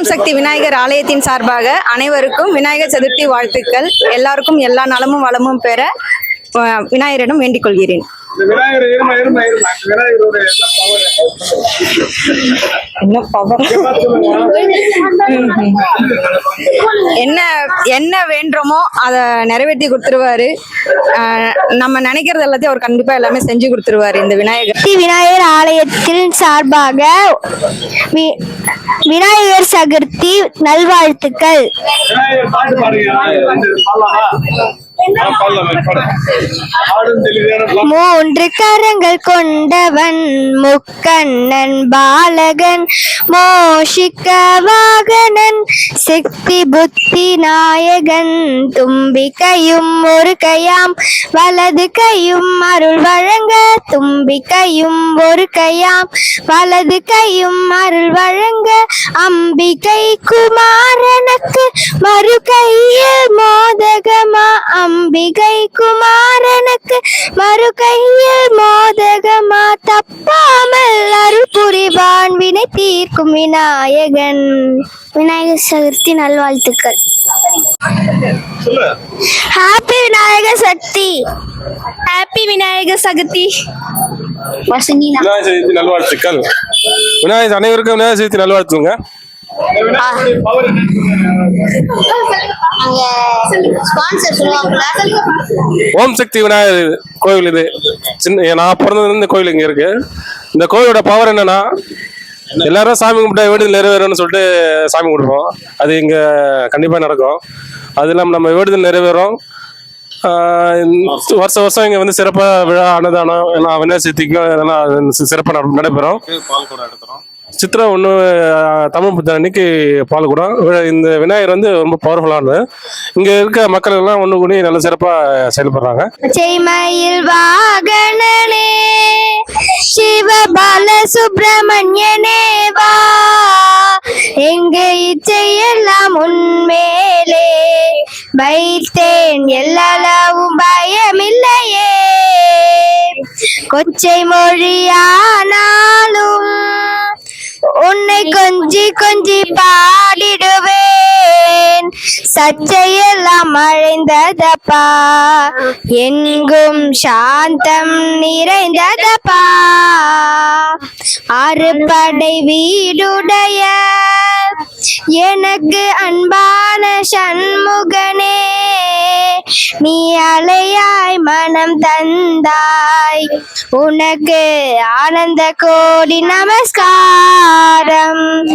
ஓம் சக்தி விநாயகர் ஆலயத்தின் சார்பாக அனைவருக்கும் விநாயகர் சதுர்த்தி வாழ்த்துக்கள். எல்லாருக்கும் எல்லா நலமும் வளமும் பெற விநாயகரிடம் வேண்டிக் கொள்கிறேன். இந்த விநாயகர் இருமா இருமா இருமா. இந்த விநாயகரோட என்ன பவர் என்ன என்ன வேண்டுமோ அதை நிறைவேற்றி கொடுத்துருவாரு. நம்ம நினைக்கிறது எல்லாத்தையும் அவர் கண்டிப்பா எல்லாமே செஞ்சு கொடுத்துருவாரு இந்த விநாயகர். சக்தி விநாயகர் ஆலயத்தின் சார்பாக வி- விநாயகர் சதுர்த்தி நல்வாழ்த்துக்கள். மூன்று கரங்கள் கொண்டவன் முக்கண்ணன் பாலகன் மோஷிக்க வாகனன் சக்தி புத்தி நாயகன் தும்பிக்கையும் ஒரு கையாம் வலது கையும் அருள் வழங்க தும்பிக்கையும் ஒரு கையாம் வலது கையும் அருள் வழங்க அம்பிகை குமாரனுக்கு மறு கையில் மோதகமா அம்பிகை குமாரனுக்கு மறு கையில் மோதகமா தப்பாமல் அருள் புரிவான் வினை தீர்க்கும் விநாயகன். விநாயகர் சதுர்த்தி நல்வாழ்த்துக்கள். ஹாப்பி விநாயகர் சக்தி ஹாப்பி விநாயகர் சக்தி வசந்தினா விநாயகர் சதுர்த்தி நல்வாழ்த்துக்கள். விநாயகர் அனைவருக்கும் விநாயகர் சதுர்த்தி நல்வாழ்த்துங்க. ஓம் சக்தி விநாயகர் கோவில் இது. சின்ன நான் பிறந்ததுல இந்த கோவில் இங்க இருக்கு. இந்த கோவிலோட பவர் என்னன்னா எல்லாரும் சாமி கும்பிட்டா வேண்டுதல் நிறைவேறும்னு சொல்லிட்டு சாமி கும்பிடுவோம். அது இங்க கண்டிப்பா நடக்கும். அது இல்லாமல் நம்ம வேண்டுதல் நிறைவேறும். வருஷம் வருஷம் இங்க வந்து சிறப்பா விழா அன்னதானம் எல்லாம் விநாயகர் சதுர்த்திக்கும் இதெல்லாம் சிறப்பாக நடைபெறும். சித்திரை ஒன்று தமிழ் புத்தன் அன்னைக்கு பால்குடம் இந்த விநாயகர் வந்து ரொம்ப பவர்ஃபுல்லானது இங்கே இருக்க மக்கள் எல்லாம் ஒன்று கூடி நல்ல சிறப்பாக செயல்படுறாங்க. செய்மயில் வாகனே சிவபால சுப்பிரமணியனே வா. எங்க இச்சையெல்லாம் உண்மேலே வைத்தேன். எல்லாவும் பயமில்லையே. கொச்சை மொழியானாலும் கொஞ்சி கொஞ்சி பாடிடுவேன். சச்சையெல்லாம் அழைந்ததப்பா. எங்கும் சாந்தம் நிறைந்ததப்பா. அறுபடை வீடுடைய எனக்கு அன்பான சண்முகனே. நீ அலையாய் மனம் தந்தாய். உனக்கு ஆனந்த கோடி நமஸ்காரம்.